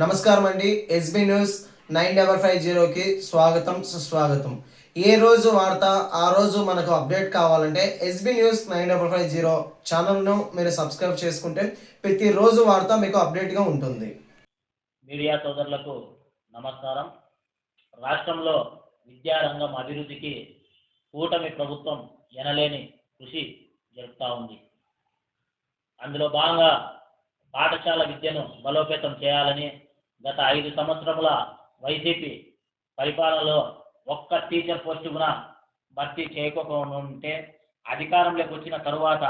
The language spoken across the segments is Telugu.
నమస్కారం అండి. SB news nine double five జీరోకి స్వాగతం సుస్వాగతం. ఏ రోజు వార్త ఆ రోజు మనకు అప్డేట్ కావాలంటే SB news nine double five zero ఛానల్ను మీరు సబ్స్క్రైబ్ చేసుకుంటే ప్రతిరోజు వార్త మీకు అప్డేట్గా ఉంటుంది. మీడియా సోదరులకు నమస్కారం. రాష్ట్రంలో విద్యారంగం అభివృద్ధికి కూటమి ప్రభుత్వం ఎనలేని కృషి జరుపుతూ ఉంది. అందులో భాగంగా పాఠశాల విద్యను బలోపేతం చేయాలని గత ఐదు సంవత్సరముల వైసీపీ పరిపాలనలో ఒక్క టీచర్ పోస్టు కూడా భర్తీ చేయకపోకుండా ఉంటే అధికారంలోకి వచ్చిన తరువాత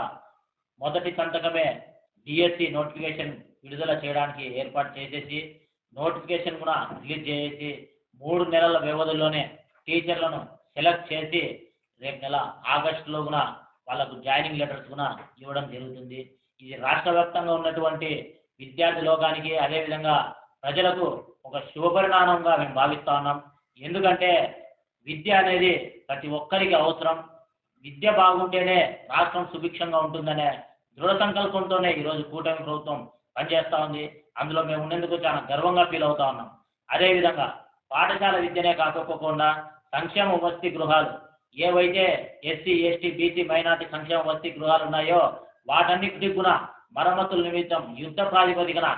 మొదటి సంతకమే డిఎస్సి నోటిఫికేషన్ విడుదల చేయడానికి ఏర్పాటు చేసేసి నోటిఫికేషన్ కూడా రిలీజ్ చేసి మూడు నెలల వ్యవధిలోనే టీచర్లను సెలెక్ట్ చేసి రేపు నెల ఆగస్టులో కూడా వాళ్ళకు జాయినింగ్ లెటర్స్ కూడా ఇవ్వడం జరుగుతుంది. ఇది రాష్ట్ర వ్యాప్తంగా ఉన్నటువంటి విద్యార్థి లోకానికి అదేవిధంగా ప్రజలకు ఒక శుభపరిణామంగా మేము భావిస్తా ఉన్నాం. ఎందుకంటే విద్య అనేది ప్రతి ఒక్కరికి అవసరం. విద్య బాగుంటేనే రాష్ట్రం సుభిక్షంగా ఉంటుందనే దృఢ సంకల్పంతోనే ఈరోజు కూటమి ప్రభుత్వం పనిచేస్తూ ఉంది. అందులో మేము ఉన్నందుకు చాలా గర్వంగా ఫీల్ అవుతా ఉన్నాం. అదేవిధంగా పాఠశాల విద్యనే కాకపోకుండా సంక్షేమ వసతి గృహాలు ఏవైతే ఎస్సీ ఎస్టీ బీసీ మైనార్టీ సంక్షేమ వసతి గృహాలు ఉన్నాయో వాటన్నిటికి కూడా మరమ్మతుల నిమిత్తం యుద్ధ ప్రాతిపదికన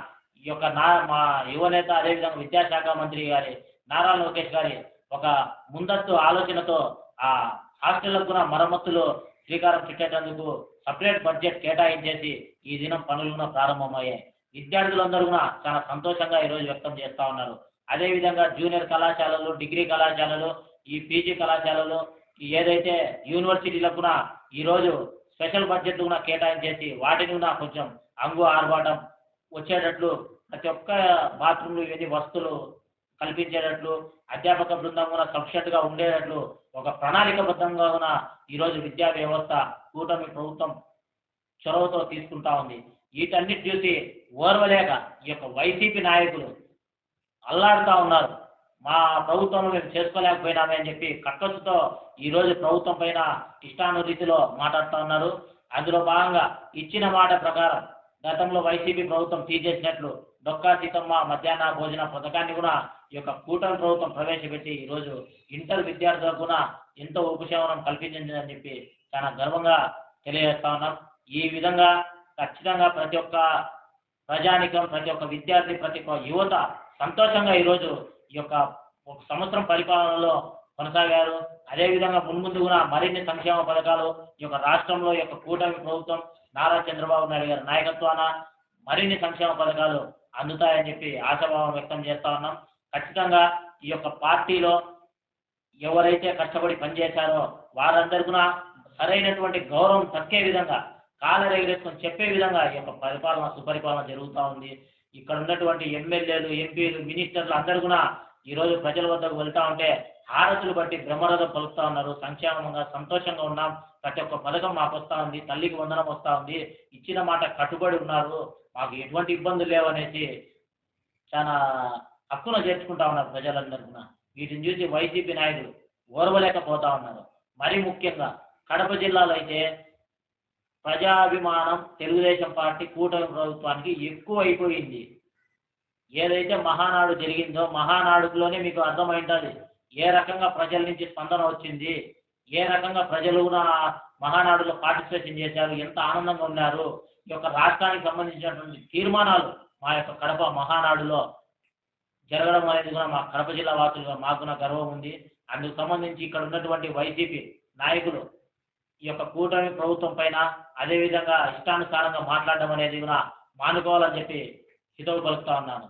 ఈ యొక్క నా మా యువనేత అదేవిధంగా విద్యాశాఖ మంత్రి గారి నారా లోకేష్ గారి ఒక ముందస్తు ఆలోచనతో ఆ హాస్టళ్ళకు కూడా మరమ్మతులు శ్రీకారం చుట్టేటందుకు సపరేట్ బడ్జెట్ కేటాయించేసి ఈ దినం పనులు కూడా ప్రారంభమయ్యాయి. విద్యార్థులందరూ కూడా చాలా సంతోషంగా ఈరోజు వ్యక్తం చేస్తూ ఉన్నారు. అదేవిధంగా జూనియర్ కళాశాలలు డిగ్రీ కళాశాలలు ఈ పీజీ కళాశాలలు ఏదైతే యూనివర్సిటీలకు కూడా ఈరోజు స్పెషల్ బడ్జెట్ కూడా కేటాయించేసి వాటిని కూడా కొంచెం అంగు ఆర్భాటం వచ్చేటట్లు ప్రతి ఒక్క బాత్రూమ్లు ఇవన్నీ వస్తువులు కల్పించేటట్లు అధ్యాపక బృందం కూడా సఫిషియెంట్గా ఉండేటట్లు ఒక ప్రణాళికబద్ధంగా ఉన్న ఈరోజు విద్యా వ్యవస్థ కూటమి ప్రభుత్వం చొరవతో తీసుకుంటా ఉంది. వీటన్నిటి చూసి ఓర్వలేక ఈ యొక్క వైసీపీ నాయకులు అల్లాడుతూ ఉన్నారు. మా ప్రభుత్వంలో మేము చేసుకోలేకపోయినామే అని చెప్పి కట్టొచ్చుతో ఈరోజు ప్రభుత్వం పైన ఇష్టాను రీతిలో మాట్లాడుతూ ఉన్నారు. అందులో భాగంగా ఇచ్చిన మాట ప్రకారం గతంలో వైసీపీ ప్రభుత్వం తీసేసినట్లు డొక్కా సీతమ్మ మధ్యాహ్న భోజన పథకాన్ని కూడా ఈ యొక్క కూటమి ప్రభుత్వం ప్రవేశపెట్టి ఈరోజు ఇంటర్ విద్యార్థులకు కూడా ఎంతో ఉపశమనం కల్పించిందని చెప్పి చాలా గర్వంగా తెలియజేస్తా ఉన్నాం. ఈ విధంగా ఖచ్చితంగా ప్రతి ఒక్క ప్రజానికం ప్రతి ఒక్క విద్యార్థి ప్రతి ఒక్క యువత సంతోషంగా ఈరోజు ఈ యొక్క ఒక సంవత్సరం పరిపాలనలో కొనసాగారు. అదేవిధంగా మున్ముందు కూడా మరిన్ని సంక్షేమ పథకాలు ఈ యొక్క రాష్ట్రంలో యొక్క కూటమి ప్రభుత్వం నారా చంద్రబాబు నాయుడు గారి నాయకత్వాన మరిన్ని సంక్షేమ పథకాలు అందుతాయని చెప్పి ఆశాభావం వ్యక్తం చేస్తా ఉన్నాం. ఖచ్చితంగా ఈ యొక్క పార్టీలో ఎవరైతే కష్టపడి పనిచేశారో వారందరికీ సరైనటువంటి గౌరవం తక్కే విధంగా కాలరేగేసుకొని చెప్పే విధంగా ఈ యొక్క పరిపాలన సుపరిపాలన జరుగుతూ ఉంది. ఇక్కడ ఉన్నటువంటి ఎమ్మెల్యేలు ఎంపీలు మినిస్టర్లు అందరు కూడా ఈరోజు ప్రజల వద్దకు వెళ్తా ఉంటే హారతులు బట్టి బ్రహ్మరథం పలుకుతా ఉన్నారు. సంక్షేమంగా సంతోషంగా ఉన్నాం. ప్రతి ఒక్క పథకం మాకు వస్తూ ఉంది. తల్లికి వందనం వస్తూ ఉంది. ఇచ్చిన మాట కట్టుబడి ఉన్నారు. మాకు ఎటువంటి ఇబ్బందులు లేవనేసి చాలా హక్కున చేర్చుకుంటా ఉన్నారు ప్రజలందరికీ వీటిని చూసి వైసీపీ నాయకులు ఓర్వలేకపోతా ఉన్నారు. మరీ ముఖ్యంగా కడప జిల్లాలో అయితే ప్రజాభిమానం తెలుగుదేశం పార్టీ కూటమి ప్రభుత్వానికి ఎక్కువ అయిపోయింది. ఏదైతే మహానాడు జరిగిందో మహానాడులోనే మీకు అర్థమైంటుంది ఏ రకంగా ప్రజల నుంచి స్పందన వచ్చింది? ఏ రకంగా ప్రజలు కూడా మహానాడులో పార్టిసిపేషన్ చేశారు? ఎంత ఆనందంగా ఉన్నారు? ఈ యొక్క రాష్ట్రానికి సంబంధించినటువంటి తీర్మానాలు మా యొక్క కడప మహానాడులో జరగడం అనేది కూడా మా కడప జిల్లా వాసులుగా మాకు నా గర్వం ఉంది. అందుకు సంబంధించి ఇక్కడ ఉన్నటువంటి వైసీపీ నాయకులు ఈ యొక్క కూటమి ప్రభుత్వం పైన అదేవిధంగా ఇష్టానుసారంగా మాట్లాడడం అనేది కూడా మానుకోవాలని చెప్పి హితవు పలుకుతా ఉన్నాను.